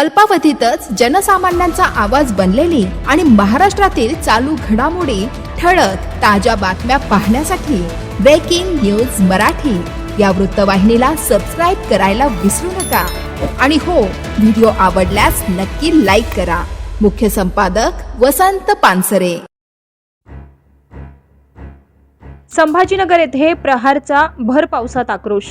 अल्पावधीतच जनसामान्यांचा आवाज बनलेली आणि महाराष्ट्रातील चालू घडामोडी ठळक ताज्या बातम्या पाहण्यासाठी ब्रेकिंग न्यूज मराठी. या वृत्तवाहिनीला सबस्क्राईब करायला विसरू नका. आणि हो व्हिडिओ आवडल्यास नक्की लाईक करा. मुख्य संपादक वसंत पानसरे. संभाजीनगर येथे प्रहारचा भर पावसात आक्रोश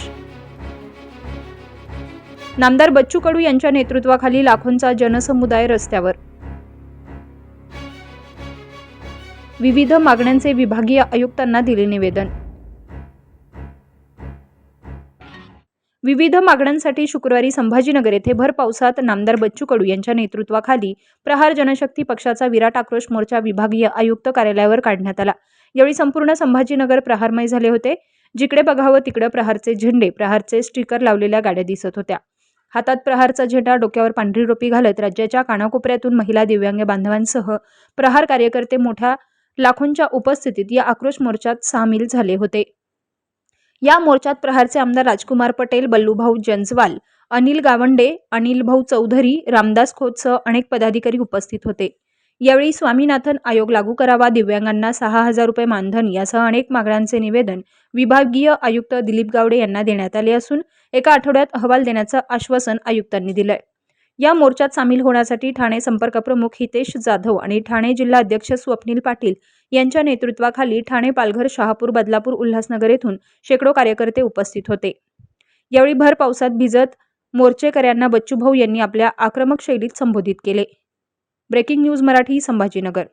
नामदार बच्चू कडू यांच्या नेतृत्वाखाली लाखोंचा जनसमुदाय रस्त्यावर. विविध मागण्यांचे विभागीय आयुक्तांना दिले निवेदन. विविध मागण्यांसाठी शुक्रवारी संभाजीनगर येथे भर पावसात नामदार बच्चू कडू यांच्या नेतृत्वाखाली प्रहार जनशक्ती पक्षाचा विराट आक्रोश मोर्चा विभागीय आयुक्त कार्यालयावर काढण्यात आला. यावेळी संपूर्ण संभाजीनगर प्रहारमय झाले होते. जिकडे बघावं तिकडे प्रहारचे झेंडे प्रहारचे स्टिकर लावलेल्या गाड्या दिसत होत्या. हातात प्रहारचा झेंडा डोक्यावर पांढरी टोपी घालत राज्याच्या कानाकोपऱ्यातून महिला दिव्यांग बांधवांसह प्रहार कार्यकर्ते मोठ्या लाखोंच्या उपस्थितीत या आक्रोश मोर्चात सामील झाले होते. या मोर्चात प्रहारचे आमदार राजकुमार पटेल बल्लूभाऊ जंजवाल अनिल गावंडे अनिलभाऊ चौधरी रामदास खोतसह अनेक पदाधिकारी उपस्थित होते. यावेळी स्वामीनाथन आयोग लागू करावा दिव्यांगांना सहा हजार रुपये मानधन यासह अनेक मागण्यांचे निवेदन विभागीय आयुक्त दिलीप गावडे यांना देण्यात आले असून एका आठवड्यात अहवाल देण्याचं आश्वासन आयुक्तांनी दिलंय. या मोर्चात सामील होण्यासाठी ठाणे संपर्क प्रमुख हितेश जाधव आणि ठाणे जिल्हा अध्यक्ष स्वप्नील पाटील यांच्या नेतृत्वाखाली ठाणे पालघर शहापूर बदलापूर उल्हासनगर येथून शेकडो कार्यकर्ते उपस्थित होते. यावेळी भर पावसात भिजत मोर्चेकऱ्यांना बच्चूभाऊ यांनी आपल्या आक्रमक शैलीत संबोधित केले. Breaking news Marathi Sambhajinagar.